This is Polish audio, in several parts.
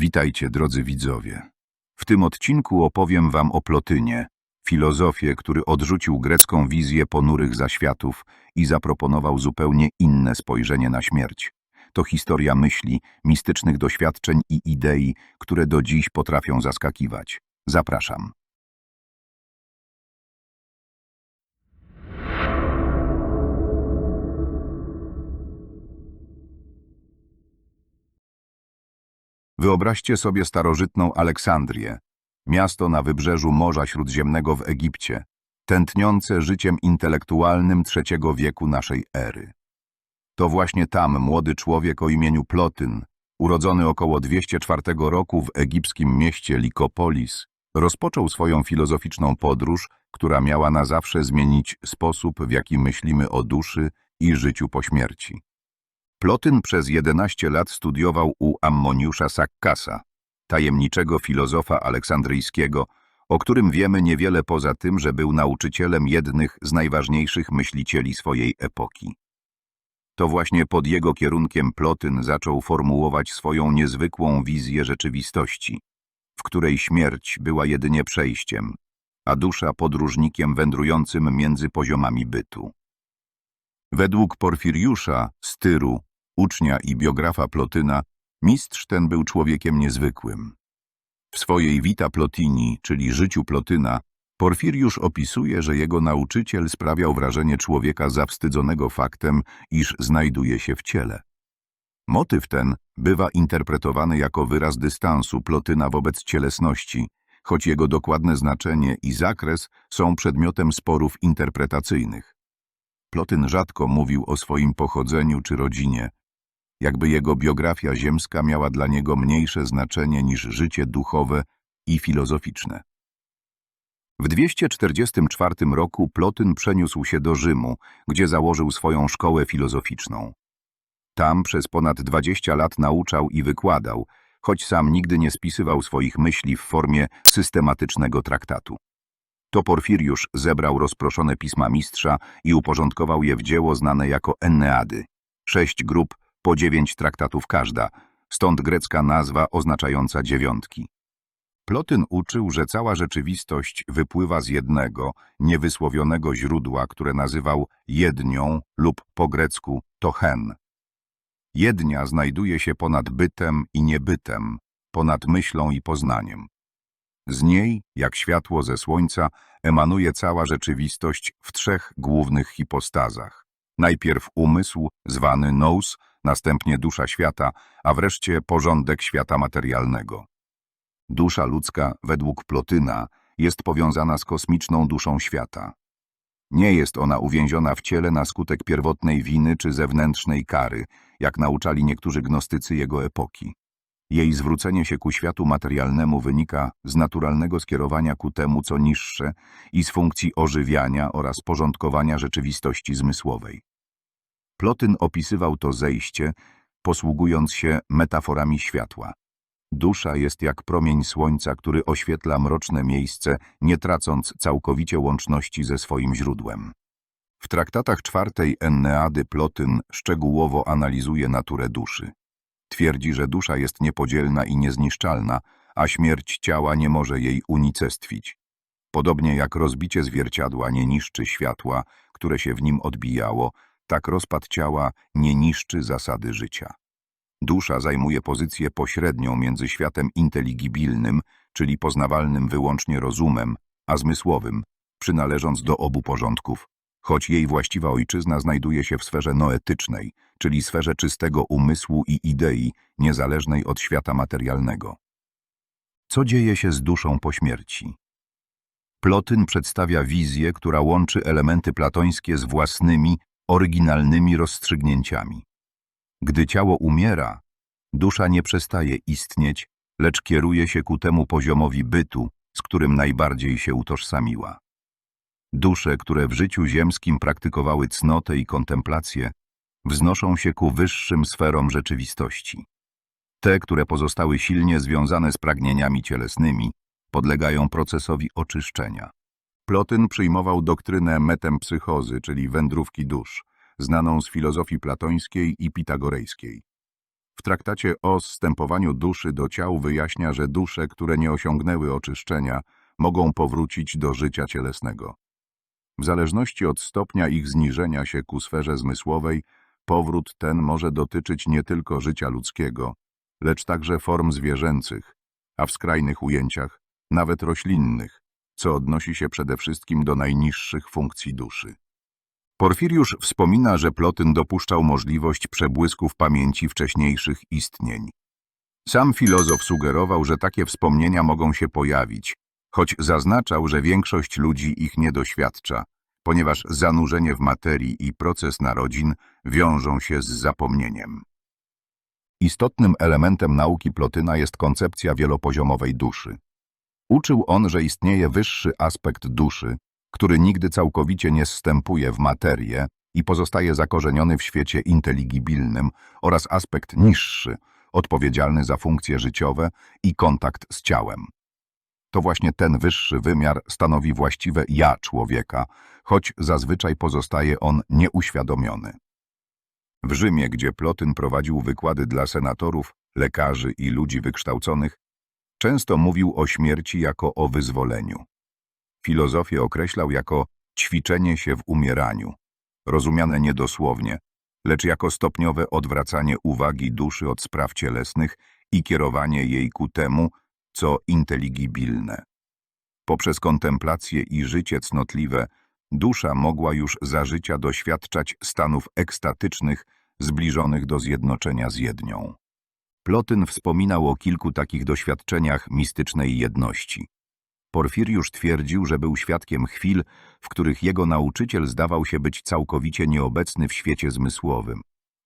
Witajcie, drodzy widzowie. W tym odcinku opowiem wam o Plotynie, filozofie, który odrzucił grecką wizję ponurych zaświatów i zaproponował zupełnie inne spojrzenie na śmierć. To historia myśli, mistycznych doświadczeń i idei, które do dziś potrafią zaskakiwać. Zapraszam. Wyobraźcie sobie starożytną Aleksandrię, miasto na wybrzeżu Morza Śródziemnego w Egipcie, tętniące życiem intelektualnym III wieku naszej ery. To właśnie tam młody człowiek o imieniu Plotyn, urodzony około 204 roku w egipskim mieście Likopolis, rozpoczął swoją filozoficzną podróż, która miała na zawsze zmienić sposób, w jaki myślimy o duszy i życiu po śmierci. Plotyn przez 11 lat studiował u Ammoniusza Sakkasa, tajemniczego filozofa aleksandryjskiego, o którym wiemy niewiele poza tym, że był nauczycielem jednych z najważniejszych myślicieli swojej epoki. To właśnie pod jego kierunkiem Plotyn zaczął formułować swoją niezwykłą wizję rzeczywistości, w której śmierć była jedynie przejściem, a dusza podróżnikiem wędrującym między poziomami bytu. Według Porfiriusza, Styru, ucznia i biografa Plotyna, mistrz ten był człowiekiem niezwykłym. W swojej Vita Plotini, czyli życiu Plotyna, Porfiriusz opisuje, że jego nauczyciel sprawiał wrażenie człowieka zawstydzonego faktem, iż znajduje się w ciele. Motyw ten bywa interpretowany jako wyraz dystansu Plotyna wobec cielesności, choć jego dokładne znaczenie i zakres są przedmiotem sporów interpretacyjnych. Plotyn rzadko mówił o swoim pochodzeniu czy rodzinie, jakby jego biografia ziemska miała dla niego mniejsze znaczenie niż życie duchowe i filozoficzne. W 244 roku Plotyn przeniósł się do Rzymu, gdzie założył swoją szkołę filozoficzną. Tam przez ponad 20 lat nauczał i wykładał, choć sam nigdy nie spisywał swoich myśli w formie systematycznego traktatu. To Porfiriusz zebrał rozproszone pisma mistrza i uporządkował je w dzieło znane jako Enneady. Sześć grup, po dziewięć traktatów każda, stąd grecka nazwa oznaczająca dziewiątki. Plotyn uczył, że cała rzeczywistość wypływa z jednego, niewysłowionego źródła, które nazywał jednią lub po grecku tochen. Jednia znajduje się ponad bytem i niebytem, ponad myślą i poznaniem. Z niej, jak światło ze słońca, emanuje cała rzeczywistość w trzech głównych hipostazach. Najpierw umysł, zwany nous, następnie dusza świata, a wreszcie porządek świata materialnego. Dusza ludzka, według Plotyna, jest powiązana z kosmiczną duszą świata. Nie jest ona uwięziona w ciele na skutek pierwotnej winy czy zewnętrznej kary, jak nauczali niektórzy gnostycy jego epoki. Jej zwrócenie się ku światu materialnemu wynika z naturalnego skierowania ku temu, co niższe i z funkcji ożywiania oraz porządkowania rzeczywistości zmysłowej. Plotyn opisywał to zejście, posługując się metaforami światła. Dusza jest jak promień słońca, który oświetla mroczne miejsce, nie tracąc całkowicie łączności ze swoim źródłem. W traktatach czwartej Enneady Plotyn szczegółowo analizuje naturę duszy. Twierdzi, że dusza jest niepodzielna i niezniszczalna, a śmierć ciała nie może jej unicestwić. Podobnie jak rozbicie zwierciadła nie niszczy światła, które się w nim odbijało, tak rozpad ciała nie niszczy zasady życia. Dusza zajmuje pozycję pośrednią między światem inteligibilnym, czyli poznawalnym wyłącznie rozumem, a zmysłowym, przynależąc do obu porządków, choć jej właściwa ojczyzna znajduje się w sferze noetycznej, czyli sferze czystego umysłu i idei, niezależnej od świata materialnego. Co dzieje się z duszą po śmierci? Plotyn przedstawia wizję, która łączy elementy platońskie z własnymi, oryginalnymi rozstrzygnięciami. Gdy ciało umiera, dusza nie przestaje istnieć, lecz kieruje się ku temu poziomowi bytu, z którym najbardziej się utożsamiła. Dusze, które w życiu ziemskim praktykowały cnotę i kontemplację, wznoszą się ku wyższym sferom rzeczywistości. Te, które pozostały silnie związane z pragnieniami cielesnymi, podlegają procesowi oczyszczenia. Plotyn przyjmował doktrynę metempsychozy, czyli wędrówki dusz, znaną z filozofii platońskiej i pitagorejskiej. W traktacie o zstępowaniu duszy do ciał wyjaśnia, że dusze, które nie osiągnęły oczyszczenia, mogą powrócić do życia cielesnego. W zależności od stopnia ich zniżenia się ku sferze zmysłowej, powrót ten może dotyczyć nie tylko życia ludzkiego, lecz także form zwierzęcych, a w skrajnych ujęciach nawet roślinnych, co odnosi się przede wszystkim do najniższych funkcji duszy. Porfiriusz wspomina, że Plotyn dopuszczał możliwość przebłysków pamięci wcześniejszych istnień. Sam filozof sugerował, że takie wspomnienia mogą się pojawić, choć zaznaczał, że większość ludzi ich nie doświadcza, ponieważ zanurzenie w materii i proces narodzin wiążą się z zapomnieniem. Istotnym elementem nauki Plotyna jest koncepcja wielopoziomowej duszy. Uczył on, że istnieje wyższy aspekt duszy, który nigdy całkowicie nie zstępuje w materię i pozostaje zakorzeniony w świecie inteligibilnym oraz aspekt niższy, odpowiedzialny za funkcje życiowe i kontakt z ciałem. To właśnie ten wyższy wymiar stanowi właściwe ja człowieka, choć zazwyczaj pozostaje on nieuświadomiony. W Rzymie, gdzie Plotyn prowadził wykłady dla senatorów, lekarzy i ludzi wykształconych, często mówił o śmierci jako o wyzwoleniu. Filozofię określał jako ćwiczenie się w umieraniu, rozumiane nie dosłownie, lecz jako stopniowe odwracanie uwagi duszy od spraw cielesnych i kierowanie jej ku temu, co inteligibilne. Poprzez kontemplację i życie cnotliwe dusza mogła już za życia doświadczać stanów ekstatycznych zbliżonych do zjednoczenia z jednią. Plotyn wspominał o kilku takich doświadczeniach mistycznej jedności. Porfiriusz twierdził, że był świadkiem chwil, w których jego nauczyciel zdawał się być całkowicie nieobecny w świecie zmysłowym,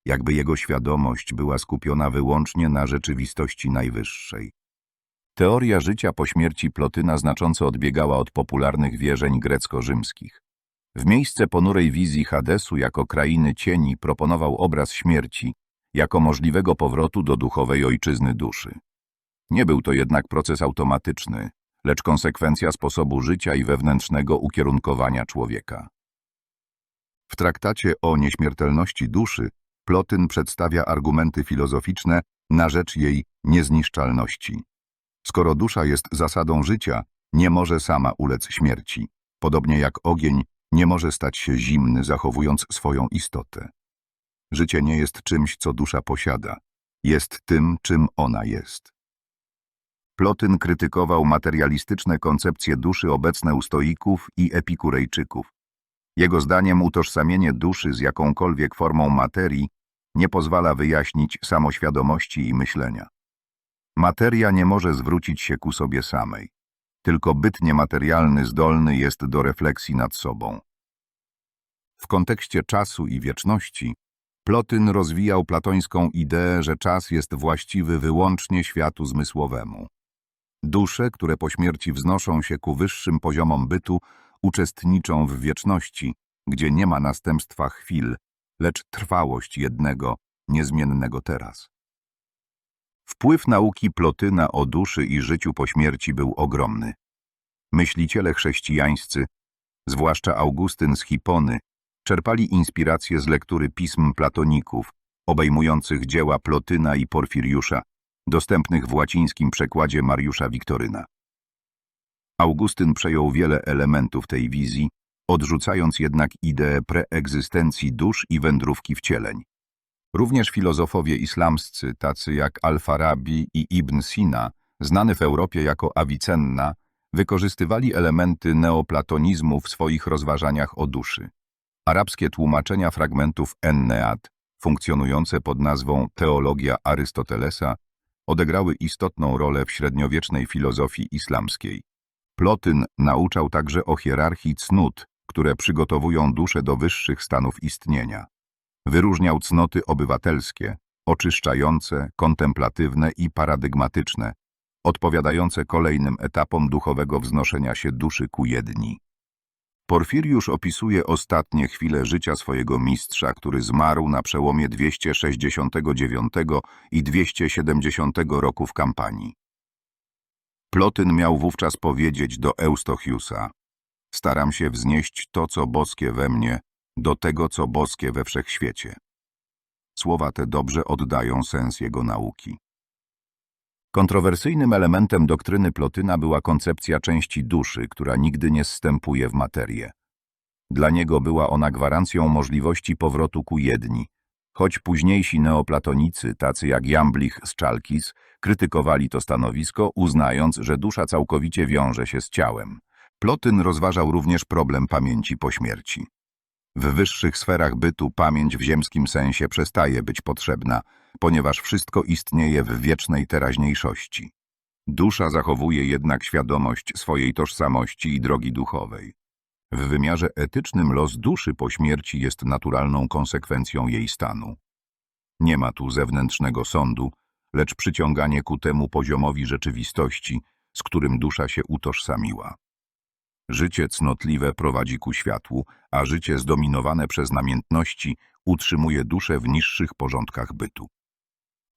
jakby jego świadomość była skupiona wyłącznie na rzeczywistości najwyższej. Teoria życia po śmierci Plotyna znacząco odbiegała od popularnych wierzeń grecko-rzymskich. W miejsce ponurej wizji Hadesu jako krainy cieni proponował obraz śmierci jako możliwego powrotu do duchowej ojczyzny duszy. Nie był to jednak proces automatyczny, lecz konsekwencja sposobu życia i wewnętrznego ukierunkowania człowieka. W traktacie o nieśmiertelności duszy Plotyn przedstawia argumenty filozoficzne na rzecz jej niezniszczalności. Skoro dusza jest zasadą życia, nie może sama ulec śmierci, podobnie jak ogień nie może stać się zimny, zachowując swoją istotę. Życie nie jest czymś, co dusza posiada, jest tym, czym ona jest. Plotyn krytykował materialistyczne koncepcje duszy obecne u stoików i epikurejczyków. Jego zdaniem utożsamienie duszy z jakąkolwiek formą materii nie pozwala wyjaśnić samoświadomości i myślenia. Materia nie może zwrócić się ku sobie samej. Tylko byt niematerialny zdolny jest do refleksji nad sobą. W kontekście czasu i wieczności Plotyn rozwijał platońską ideę, że czas jest właściwy wyłącznie światu zmysłowemu. Dusze, które po śmierci wznoszą się ku wyższym poziomom bytu, uczestniczą w wieczności, gdzie nie ma następstwa chwil, lecz trwałość jednego, niezmiennego teraz. Wpływ nauki Plotyna o duszy i życiu po śmierci był ogromny. Myśliciele chrześcijańscy, zwłaszcza Augustyn z Hipony, czerpali inspirację z lektury pism platoników, obejmujących dzieła Plotyna i Porfiriusza, dostępnych w łacińskim przekładzie Mariusza Wiktoryna. Augustyn przejął wiele elementów tej wizji, odrzucając jednak ideę preegzystencji dusz i wędrówki wcieleń. Również filozofowie islamscy, tacy jak Al-Farabi i Ibn Sina, znany w Europie jako Avicenna, wykorzystywali elementy neoplatonizmu w swoich rozważaniach o duszy. Arabskie tłumaczenia fragmentów Ennead, funkcjonujące pod nazwą Teologia Arystotelesa, odegrały istotną rolę w średniowiecznej filozofii islamskiej. Plotyn nauczał także o hierarchii cnót, które przygotowują duszę do wyższych stanów istnienia. Wyróżniał cnoty obywatelskie, oczyszczające, kontemplatywne i paradygmatyczne, odpowiadające kolejnym etapom duchowego wznoszenia się duszy ku jedni. Porfiriusz opisuje ostatnie chwile życia swojego mistrza, który zmarł na przełomie 269 i 270 roku w kampanii. Plotyn miał wówczas powiedzieć do Eustochiusa Staram się wznieść to, co boskie we mnie, do tego, co boskie we wszechświecie. słowa te dobrze oddają sens jego nauki. Kontrowersyjnym elementem doktryny Plotyna była koncepcja części duszy, która nigdy nie zstępuje w materię. Dla niego była ona gwarancją możliwości powrotu ku jedni, choć późniejsi neoplatonicy, tacy jak Jamblich z Chalkis, krytykowali to stanowisko, uznając, że dusza całkowicie wiąże się z ciałem. Plotyn rozważał również problem pamięci po śmierci. W wyższych sferach bytu pamięć w ziemskim sensie przestaje być potrzebna, ponieważ wszystko istnieje w wiecznej teraźniejszości. Dusza zachowuje jednak świadomość swojej tożsamości i drogi duchowej. W wymiarze etycznym los duszy po śmierci jest naturalną konsekwencją jej stanu. Nie ma tu zewnętrznego sądu, lecz przyciąganie ku temu poziomowi rzeczywistości, z którym dusza się utożsamiła. Życie cnotliwe prowadzi ku światłu, a życie zdominowane przez namiętności utrzymuje duszę w niższych porządkach bytu.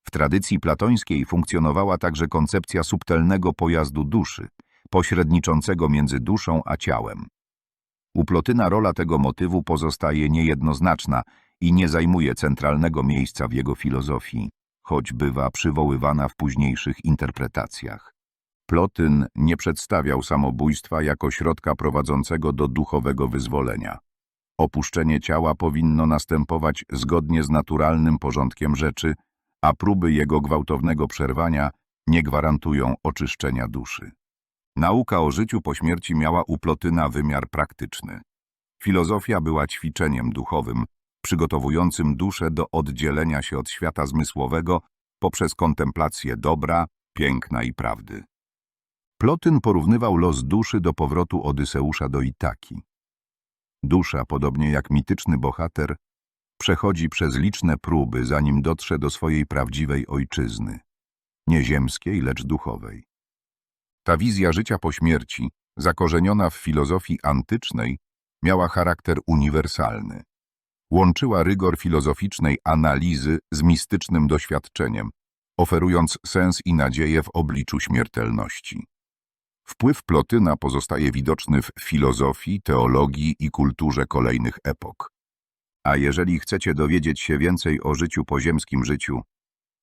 W tradycji platońskiej funkcjonowała także koncepcja subtelnego pojazdu duszy, pośredniczącego między duszą a ciałem. U Plotyna rola tego motywu pozostaje niejednoznaczna i nie zajmuje centralnego miejsca w jego filozofii, choć bywa przywoływana w późniejszych interpretacjach. Plotyn nie przedstawiał samobójstwa jako środka prowadzącego do duchowego wyzwolenia. Opuszczenie ciała powinno następować zgodnie z naturalnym porządkiem rzeczy, a próby jego gwałtownego przerwania nie gwarantują oczyszczenia duszy. Nauka o życiu po śmierci miała u Plotyna wymiar praktyczny. Filozofia była ćwiczeniem duchowym, przygotowującym duszę do oddzielenia się od świata zmysłowego poprzez kontemplację dobra, piękna i prawdy. Plotyn porównywał los duszy do powrotu Odyseusza do Itaki. Dusza, podobnie jak mityczny bohater, przechodzi przez liczne próby, zanim dotrze do swojej prawdziwej ojczyzny, nie ziemskiej, lecz duchowej. Ta wizja życia po śmierci, zakorzeniona w filozofii antycznej, miała charakter uniwersalny. Łączyła rygor filozoficznej analizy z mistycznym doświadczeniem, oferując sens i nadzieję w obliczu śmiertelności. Wpływ Plotyna pozostaje widoczny w filozofii, teologii i kulturze kolejnych epok. A jeżeli chcecie dowiedzieć się więcej o życiu po ziemskim życiu,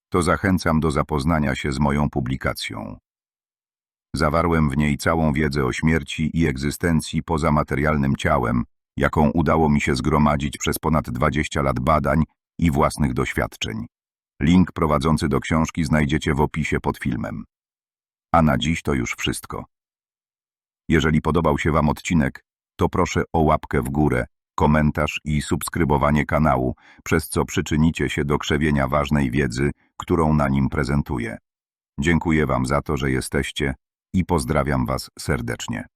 to zachęcam do zapoznania się z moją publikacją. Zawarłem w niej całą wiedzę o śmierci i egzystencji poza materialnym ciałem, jaką udało mi się zgromadzić przez ponad 20 lat badań i własnych doświadczeń. Link prowadzący do książki znajdziecie w opisie pod filmem. A na dziś to już wszystko. Jeżeli podobał się Wam odcinek, to proszę o łapkę w górę, komentarz i subskrybowanie kanału, przez co przyczynicie się do krzewienia ważnej wiedzy, którą na nim prezentuję. Dziękuję Wam za to, że jesteście i pozdrawiam Was serdecznie.